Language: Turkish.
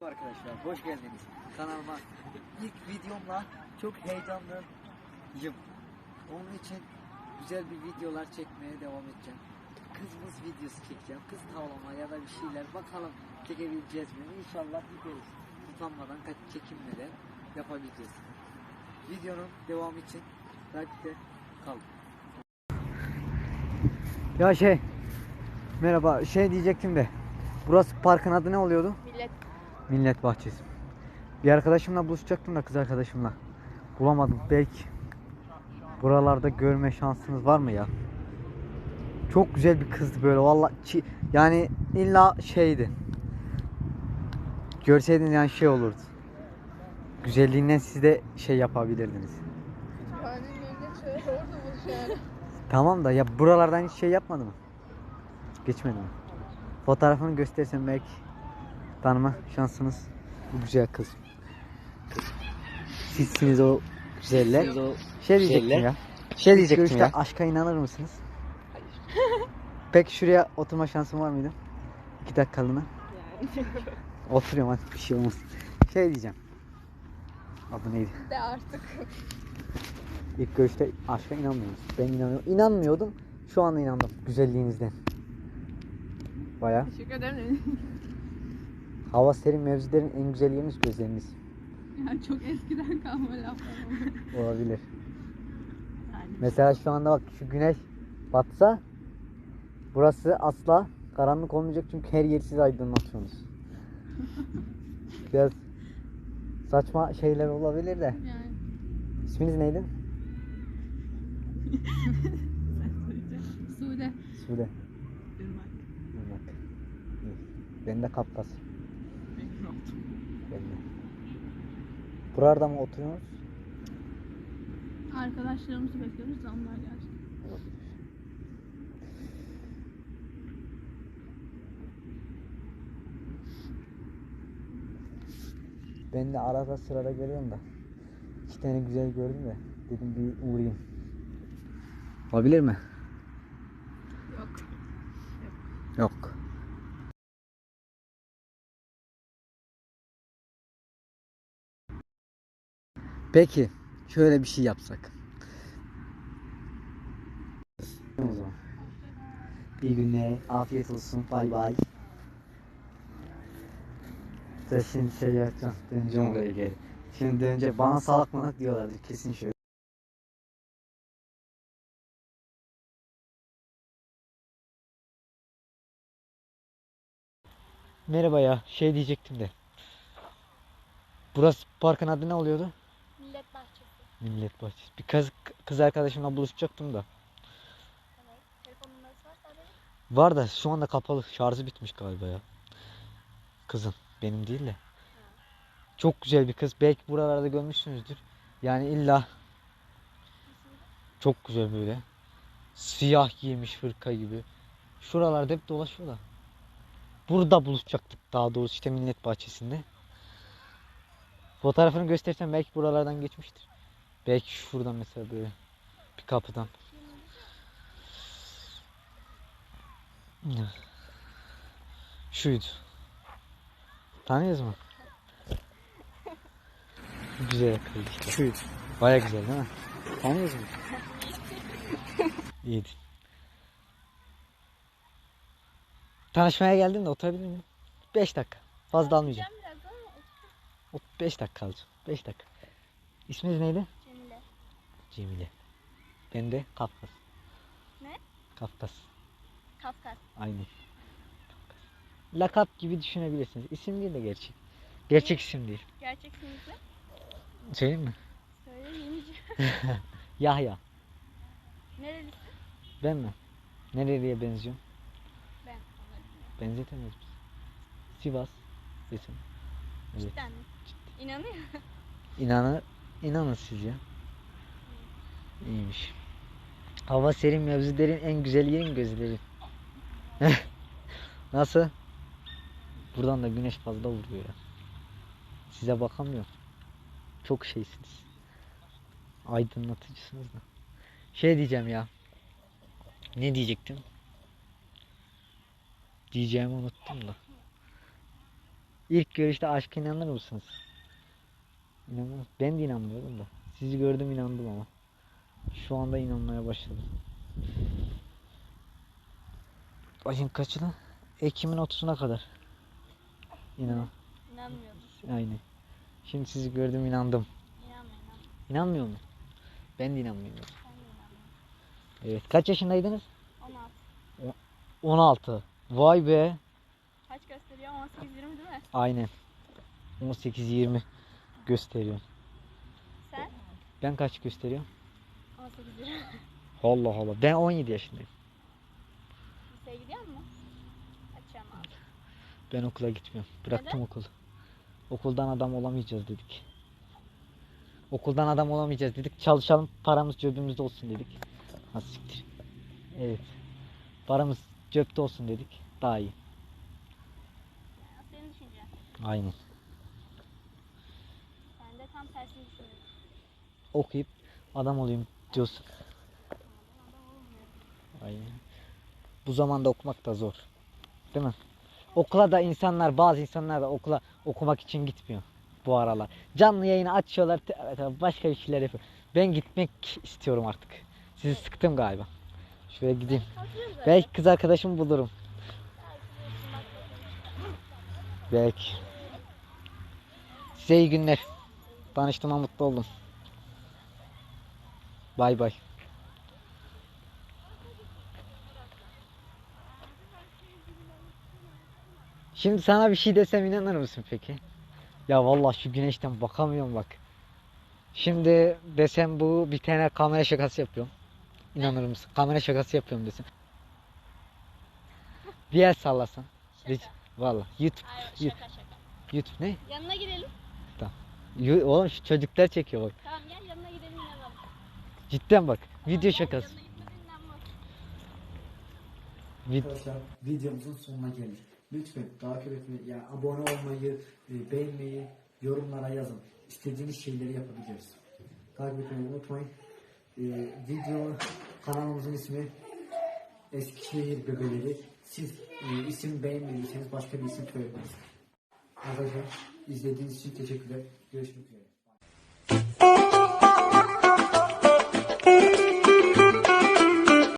Arkadaşlar hoş geldiniz kanalıma. İlk videomla çok heyecanlıyım. Onun için güzel bir videolar çekmeye devam edeceğim. Kızımız videosu çekeceğim. Kız tavlama ya da bir şeyler bakalım çekebileceğiz mi? İnşallah gideriz. Utanmadan kaç çekinmeden yapabileceğiz. Videonun devamı için takipte kalın. Ya şey merhaba şey diyecektim de burası parkın adı ne oluyordu? Millet Bahçesi. Bir arkadaşımla buluşacaktım da kız arkadaşımla. Bulamadım. Belki buralarda görme şansınız var mı ya? Çok güzel bir kızdı böyle valla yani illa şeydi. Görseydiniz yani şey olurdu. Güzelliğinden siz de şey yapabilirdiniz. yani. Tamam da ya buralardan hiç şey yapmadı mı? Geçmedi mi? Fotoğrafını göstersem belki tanıma şansınız bu güzel kız. Sizsiniz o güzeller. Siz o Şey diyecektim güzeller. ya. Şey diyecektim ya. aşka inanır mısınız? Peki şuraya oturma şansım var mıydı? İki dakikalığına. Yani. Oturuyorum hadi bir şey olmaz. Şey diyeceğim. Adı neydi? De artık. İlk görüşte aşka inanmıyoruz. Ben inanıyorum. İnanmıyordum. Şu anda inandım güzelliğinizden. Baya. Teşekkür ederim. Hava serin mevzilerin en güzel yeriniz gözleriniz. Yani çok eskiden kalma laflar ama. Olabilir. Yani. Mesela şu anda bak şu güneş batsa burası asla karanlık olmayacak çünkü her yeri siz aydınlatıyorsunuz. Biraz saçma şeyler olabilir de. Yani. İsminiz neydi? Sude. Sude. Irmak. Irmak. Ben de Kaptas. De. Buralarda mı oturuyorsunuz? Arkadaşlarımızı bekliyoruz da onlar gelecek. Ben de arada sırada geliyorum da. İki tane güzel gördüm de. Dedim bir uğrayayım. Olabilir mi? Yok. Yok. Peki şöyle bir şey yapsak. İyi günler, afiyet olsun, bay bay. Da şimdi şey yapacağım, döneceğim oraya geri. Şimdi dönünce bana salak manak diyorlardı kesin şöyle. Merhaba ya, şey diyecektim de. Burası parkın adı ne oluyordu? Millet bahçesi. Bir kız, kız arkadaşımla buluşacaktım da. Var da şu anda kapalı. Şarjı bitmiş galiba ya. Kızın. Benim değil de. Çok güzel bir kız. Belki buralarda görmüşsünüzdür. Yani illa çok güzel böyle. Siyah giymiş hırka gibi. Şuralarda hep dolaşıyor da. Burada buluşacaktık daha doğrusu işte millet bahçesinde. Fotoğrafını göstersem belki buralardan geçmiştir. Belki şuradan mesela böyle bir kapıdan. Şuydu. Tanıyoruz mu? Güzel işte. Şuydu. Baya güzel değil mi? Tanıyoruz mu? İyiydi. Tanışmaya geldim de oturabilir miyim? 5 dakika. Fazla almayacağım. biraz ama 5 dakika kalacağım. 5 dakika. İsminiz neydi? Cemile. Ben de Kafkas. Ne? Kafkas. Kafkas. Aynı. Kafkas. Lakap gibi düşünebilirsiniz. İsim değil de gerçek. Gerçek isim değil. Gerçek isminiz ne? Söyleyeyim mi? Söyle. Yahya. Nerelisin? Ben mi? Nereye benziyorum? Ben. Benzetemeyiz biz. Sivas. Sesim. Evet. Cidden mi? İnanıyor. İnanır, inanın siz ya. İyiymiş. Hava serin mevzilerin en güzel yerin gözleri. Nasıl? Buradan da güneş fazla vuruyor ya. Size bakamıyorum. Çok şeysiniz. Aydınlatıcısınız da. Şey diyeceğim ya. Ne diyecektim? Diyeceğimi unuttum da. İlk görüşte aşka inanır mısınız? İnanır Ben de inanmıyorum da. Sizi gördüm inandım ama. Şu anda inanmaya başladım. Ayın kaçı lan? Ekim'in 30'una kadar. İnan. İnanmıyoruz. Aynen. Şimdi sizi gördüm inandım. İnanmıyor mu? Ben de inanmıyorum. Ben inanmıyorum. Evet. Kaç yaşındaydınız? 16. 16. Vay be. Kaç gösteriyor? 18 20 değil mi? Aynen. 18-20 gösteriyor. Sen? Ben kaç gösteriyorum? 18 20. Allah Allah. Ben 17 yaşındayım. Liseye gidiyor musun? Açacağım abi. Ben okula gitmiyorum. Bıraktım Neden? okulu. Okuldan adam olamayacağız dedik. Okuldan adam olamayacağız dedik. Çalışalım paramız cebimizde olsun dedik. Ha siktir. Evet. Paramız cepte olsun dedik. Daha iyi. Senin düşüncen. Aynen. Ben de tam tersini düşünüyorum. Okuyup adam olayım olmuyor. Aynen. Bu zamanda okumak da zor. Değil mi? Okula da insanlar, bazı insanlar da okula okumak için gitmiyor bu aralar. Canlı yayını açıyorlar, başka bir şeyler yapıyor. Ben gitmek istiyorum artık. Sizi sıktım galiba. Şuraya gideyim. Belki kız arkadaşımı bulurum. Belki. Size iyi günler. Tanıştığıma mutlu oldum. Bay bay. Şimdi sana bir şey desem inanır mısın peki? Ya vallahi şu güneşten bakamıyorum bak. Şimdi desem bu bir tane kamera şakası yapıyorum. İnanır mısın? Kamera şakası yapıyorum desem. Bir el sallasan. Ric- Vallahi YouTube. Hayır şaka şaka. YouTube ne? Yanına gidelim. Yu- Oğlum şu çocuklar çekiyor bak. Tamam gel. Cidden bak. Video şakası. Vid- Arkadaşlar videomuzun sonuna geldik. Lütfen takip etmeyi, ya abone olmayı, e, beğenmeyi, yorumlara yazın. İstediğiniz şeyleri yapabiliriz. Takip etmeyi unutmayın. E, video kanalımızın ismi Eskişehir Bebeleri. Siz e, isim beğenmediyseniz başka bir isim koyabilirsiniz. Arkadaşlar izlediğiniz için teşekkürler. Görüşmek üzere.